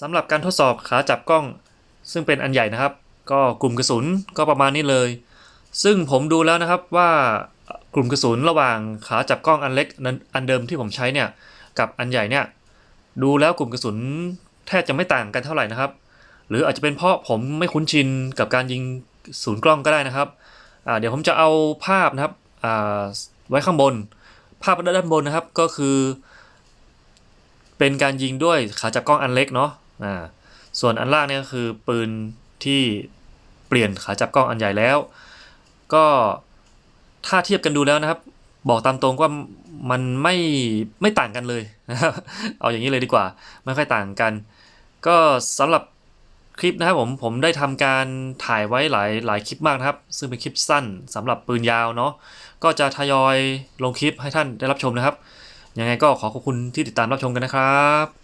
สำหรับการทดสอบขาจับกล้อง ซึ่งเป็นอันใหญ่นะครับ ก็กลุ่มกระสุนก็ประมาณนี้เลย ซึ่งผมดูแล้วนะครับว่ากลุ่มกระสุนระหว่างขาจับกล้องอันเล็กนั้นอันเดิมที่ผมใช้เนี่ยกับอันใหญ่เนี่ยดูแล้วกลุ่มกระสุนแทบจะไม่ต่างกันเท่าไหร่นะครับ หรืออาจจะเป็นเพราะผมไม่คุ้นชินกับการยิงศูนย์กล้องก็ได้นะครับเดี๋ยวผมจะเอาภาพนะครับไว้ข้างบน ภาพด้านบนนะครับก็คือ เป็นการยิงด้วยขาจับกล้องอันเล็กเนาะอ่าส่วนอันล่างเนี่ยคือปืนที่เปลี่ยนขาจับกล้องอันใหญ่แล้ว ก็ถ้าเทียบกันดูแล้วนะครับ บอกตามตรงว่ามันไม่ไม่ต่างกันเลยนะครับเอาอย่างนี้เลยดีกว่า ไม่ค่อยต่างกัน ก็สำหรับคลิปนะครับผมผมได้ทำการถ่ายไว้หลายหลายคลิปมากนะครับ ซึ่งเป็นคลิปสั้นสำหรับปืนยาวเนาะก็จะทยอยลงคลิปให้ท่านได้รับชมนะครับ ยังไงก็ขอขอบคุณที่ติดตามรับชมกันนะครับ